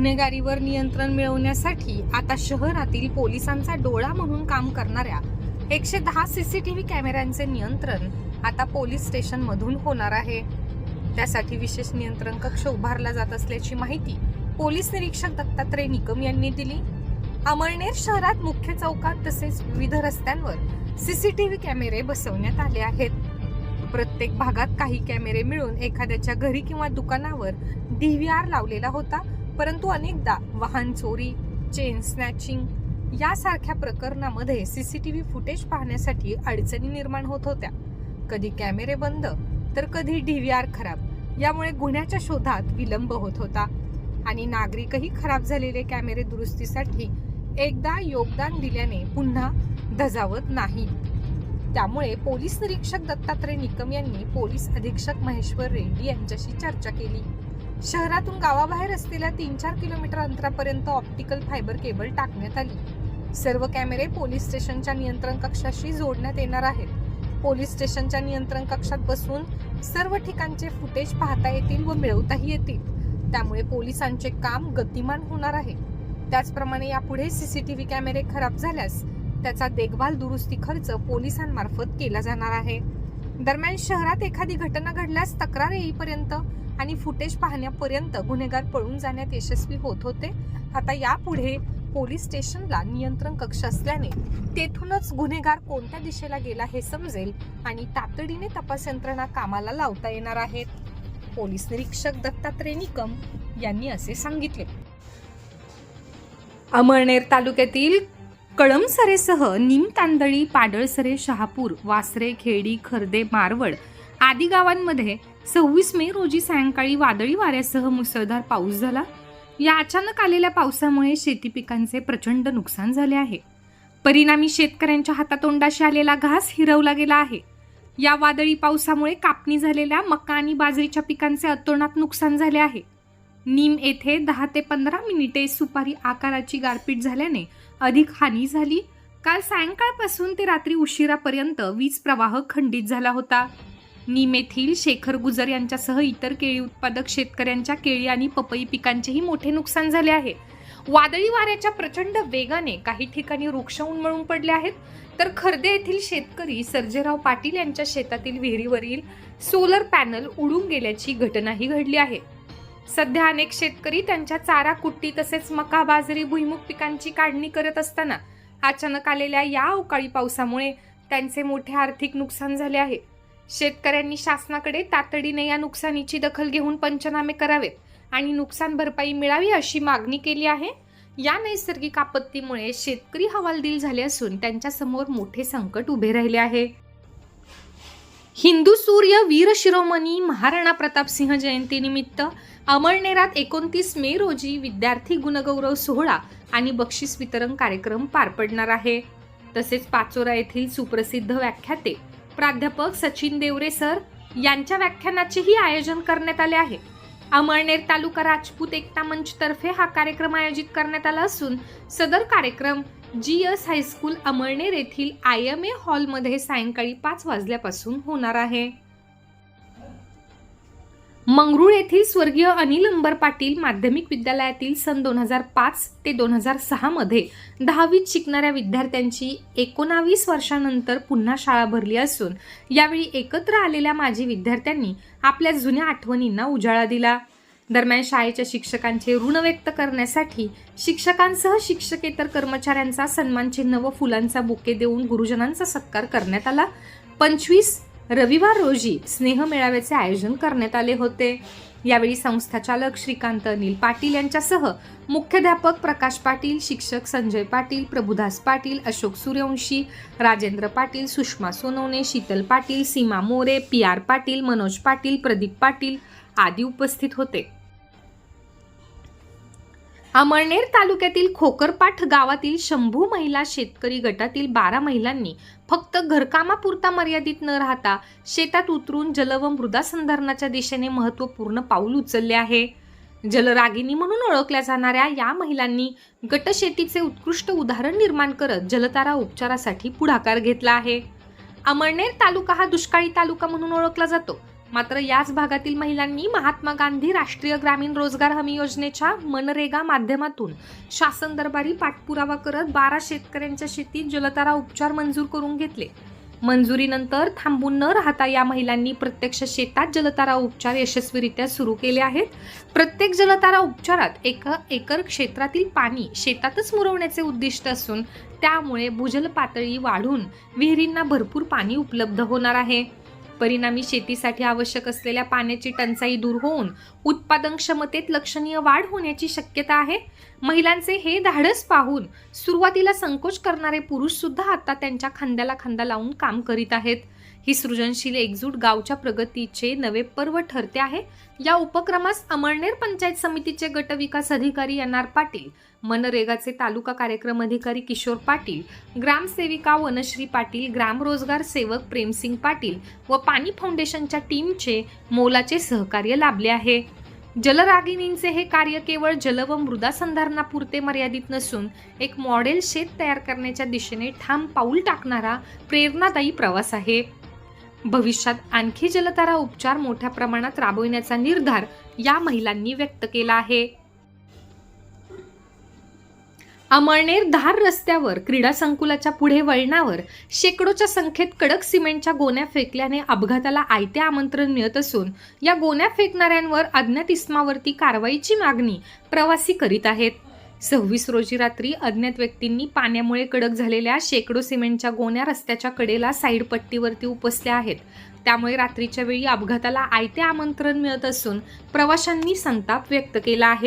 गुन्हेगारीवर नियंत्रण मिळवण्यासाठी आता शहरातील पोलिसांचा डोळा म्हणून काम करणाऱ्या एकशे दहा सीसीटीव्ही कॅमेऱ्यांचे नियंत्रण आता पोलीस स्टेशन मधून होणार आहे. त्यासाठी विशेष नियंत्रण कक्ष उभारला जात असल्याची माहिती पोलीस निरीक्षक दत्तात्रय निकम यांनी दिली. अमळनेर शहरात मुख्य चौकात तसेच विविध रस्त्यांवर सीसीटीव्ही कॅमेरे बसवण्यात आले आहेत. प्रत्येक भागात काही कॅमेरे मिळून एखाद्याच्या घरी किंवा दुकानावर डीव्हीआर लावलेला होता. परंतु अनेकदा वाहन चोरी चेन स्नॅचिंग यासारख्या प्रकरणामध्ये सीसीटीव्ही फुटेज पाहण्यासाठी अडचणी निर्माण होत होत्या. कधी कॅमेरे बंद तर कधी डीव्हीआर खराब. यामुळे गुन्ह्याच्या शोधात विलंब होत होता आणि नागरिकही खराब झालेले कॅमेरे दुरुस्तीसाठी एकदा योगदान दिल्याने पुन्हा धजावत नाही. त्यामुळे पोलीस निरीक्षक दत्तात्रय निकम यांनी पोलीस अधीक्षक महेश्वर रेड्डी यांच्याशी चर्चा केली. शहरातून गावाबाहेर असलेल्या तीन चार किलोमीटर अंतरापर्यंत ऑप्टिकल फायबर केबल टाकण्यात आली. सर्व कॅमेरे पोलीस स्टेशनच्या नियंत्रण कक्षाशी जोडण्यात येणार आहेत. पोलीस स्टेशनच्या नियंत्रण कक्षात बसून सर्व ठिकाणचे फुटेज पाहता येतील व मिळवताही येतील. त्यामुळे पोलिसांचे काम गतिमान होणार आहे. त्याचप्रमाणे यापुढे सीसीटीव्ही कॅमेरे खराब झाल्यास त्याचा देखभाल दुरुस्ती खर्च पोलिसांमार्फत केला जाणार आहे. दरम्यान शहरात एखादी घटना घडल्यास तक्रार येईपर्यंत आणि फुटेज पाहण्यापर्यंत गुन्हेगार पळून जाण्यात यशस्वी होत होते. आता यापुढे पोलीस स्टेशनला नियंत्रण कक्ष असल्याने तेथूनच गुन्हेगार कोणत्या दिशेला गेला हे समजेल आणि तातडीने तपास यंत्रणा कामाला लावता येणार आहेत. पोलीस निरीक्षक दत्तात्रय निकम यांनी असे सांगितले. अमळनेर तालुक्यातील कळमसरेसह निम तांदळी पाडळसरे शहापूर वासरे खेडी खर्दे मारवड आदी गावांमध्ये सव्वीस मे रोजी सायंकाळी वादळी वाऱ्यासह मुसळधार पाऊस झाला. या अचानक आलेल्या पावसामुळे शेती पिकांचे प्रचंड नुकसान झाले आहे. परिणामी शेतकऱ्यांच्या हातातोंडाशी आलेला घास हिरवला गेला आहे. या वादळी पावसामुळे कापणी झालेल्या मका आणि बाजरीच्या पिकांचे अतोनात नुकसान झाले आहे. नीम येथे दहा ते पंधरा मिनिटे सुपारी आकाराची गारपीट झाल्याने अधिक हानी झाली. काल सायंकाळपासून ते रात्री उशिरापर्यंत वीज प्रवाह खंडित झाला होता. नीम येथील शेखर गुजर यांच्यासह इतर केळी उत्पादक शेतकऱ्यांच्या केळी आणि पपई पिकांचेही मोठे नुकसान झाले आहे. वादळी वाऱ्याच्या प्रचंड वेगाने काही ठिकाणी वृक्ष उन्मळून पडले आहेत. तर खर्दे येथील शेतकरी सर्जेराव पाटील यांच्या शेतातील विहिरीवरील सोलर पॅनल उडून गेल्याची घटनाही घडली आहे. सध्या अनेक शेतकरी त्यांच्या चारा कुट्टी तसेच मका बाजरी भुईमुग पिकांची काढणी करत असताना अचानक आलेल्या या अवकाळी पावसामुळे त्यांचे मोठे आर्थिक नुकसान झाले आहे. शेतकऱ्यांनी शासनाकडे तातडीने या नुकसानीची दखल घेऊन पंचनामे करावेत आणि नुकसान भरपाई मिळावी अशी मागणी केली आहे. या नैसर्गिक आपत्तीमुळे शेतकरी हवालदिल झाले असून त्यांच्यासमोर मोठे संकट उभे राहिले आहे. हिंदू सूर्य वीर शिरोमणी महाराणा प्रतापसिंह जयंतीनिमित्त अमळनेरात एकोणतीस मे रोजी विद्यार्थी गुणगौरव सोहळा आणि बक्षीस वितरण कार्यक्रम पार पडणार आहे. तसेच पाचोरा येथील सुप्रसिद्ध व्याख्याते प्राध्यापक सचिन देवरे सर यांच्या व्याख्यानाचेही आयोजन करण्यात आले आहे. अमळनेर तालुका राजपूत एकता मंच तर्फे हा कार्यक्रम आयोजित करण्यात आला असून सदर कार्यक्रम जी एस हायस्कूल अमळनेर येथील आय एम ए हॉलमध्ये सायंकाळी पाच वाजल्यापासून होणार आहे. मंगरुळ येथील स्वर्गीय अनिल अंबर पाटील माध्यमिक विद्यालयातील सन दोन हजार पाच ते दोन हजार सहामध्ये दहावीत शिकणाऱ्या विद्यार्थ्यांची एकोणावीस वर्षानंतर पुन्हा शाळा भरली असून यावेळी एकत्र आलेल्या माजी विद्यार्थ्यांनी आपल्या जुन्या आठवणींना उजाळा दिला. दरम्यान शाळेच्या शिक्षकांचे ऋण व्यक्त करण्यासाठी शिक्षकांसह शिक्षकेतर कर्मचाऱ्यांचा सन्मानचिन्ह व फुलांचा बुके देऊन गुरुजनांचा सत्कार करण्यात आला. पंचवीस रविवार रोजी स्नेह मेळाव्याचे आयोजन करण्यात आले होते. यावेळी संस्थाचालक श्रीकांत अनिल पाटील यांच्यासह मुख्याध्यापक प्रकाश पाटील शिक्षक संजय पाटील प्रभुदास पाटील अशोक सूर्यवंशी राजेंद्र पाटील सुषमा सोनवणे शीतल पाटील सीमा मोरे पी आर पाटील मनोज पाटील प्रदीप पाटील आदी उपस्थित होते. अमळनेर तालुक्यातील खोकरपाठ गावातील शंभू महिला शेतकरी गटातील बारा महिलांनी फक्त घरकामापुरता मर्यादित न राहता शेतात उतरून जल व मृदा संधारणाच्या दिशेने महत्त्वपूर्ण पाऊल उचलले आहे. जलरागिनी म्हणून ओळखल्या जाणाऱ्या या महिलांनी गटशेतीचे उत्कृष्ट उदाहरण निर्माण करत जलतारा उपचारासाठी पुढाकार घेतला आहे. अमळनेर तालुका हा दुष्काळी तालुका म्हणून ओळखला जातो. मात्र याच भागातील महिलांनी महात्मा गांधी राष्ट्रीय ग्रामीण रोजगार हमी योजनेच्या मनरेगा माध्यमातून शासन दरबारी पाठपुरावा करत बारा शेतकऱ्यांच्या शेतीत जलतारा उपचार मंजूर करून घेतले. मंजुरीनंतर थांबून न राहता या महिलांनी प्रत्यक्ष शेतात जलतारा उपचार यशस्वीरित्या सुरू केले आहेत. प्रत्येक जलतारा उपचारात एक एकर क्षेत्रातील पाणी शेतातच मुरवण्याचे उद्दिष्ट असून त्यामुळे भूजल पातळी वाढून विहिरींना भरपूर पाणी उपलब्ध होणार आहे. परिणामी शेतीसाठी आवश्यक असलेल्या पाण्याची टंचाई दूर होऊन उत्पादन क्षमतेत लक्षणीय वाढ होण्याची शक्यता आहे. महिलांचे हे धाडस पाहून सुरुवातीला संकोच करणारे पुरुष सुद्धा आता त्यांच्या खांद्याला खांदा लावून काम करीत आहेत. ही सृजनशील एकजूट गावच्या प्रगतीचे नवे पर्व ठरते आहे. या उपक्रमास अमळनेर पंचायत समितीचे गटविकास अधिकारी एन आर पाटील मनरेगाचे तालुका कार्यक्रम अधिकारी किशोर पाटील ग्रामसेविका वनश्री पाटील ग्रामरोजगार सेवक प्रेमसिंग पाटील व पाणी फाउंडेशनच्या टीमचे मोलाचे सहकार्य लाभले आहे. जलरागिणींचे हे कार्य केवळ जल व मृदा संधारणापुरते मर्यादित नसून एक मॉडेल शेत तयार करण्याच्या दिशेने ठाम पाऊल टाकणारा प्रेरणादायी प्रवास आहे. भविष्यात आणखी जलतारा उपचार मोठ्या प्रमाणात राबविण्याचा निर्धार या महिलांनी व्यक्त केला आहे. अमळनेर धार रस्त्यावर क्रीडा संकुलाच्या पुढे वळणावर शेकडोच्या संख्येत कडक सिमेंटच्या गोण्या फेकल्याने अपघाताला आयते आमंत्रण मिळत असून या गोण्या फेकणाऱ्यांवर अज्ञात इस्मावरती कारवाईची मागणी प्रवासी करीत आहेत. सव्वीस रोजी रात्री अज्ञात व्यक्तींनी पाण्यामुळे कडक झालेल्या शेकडो सिमेंटच्या गोण्या रस्त्याच्या कडेला साईड पट्टीवरती उपसल्या आहेत. त्यामुळे रात्रीच्या वेळी अपघाताला आयते आमंत्रण मिळत असून प्रवाशांनी संताप व्यक्त केला आहे.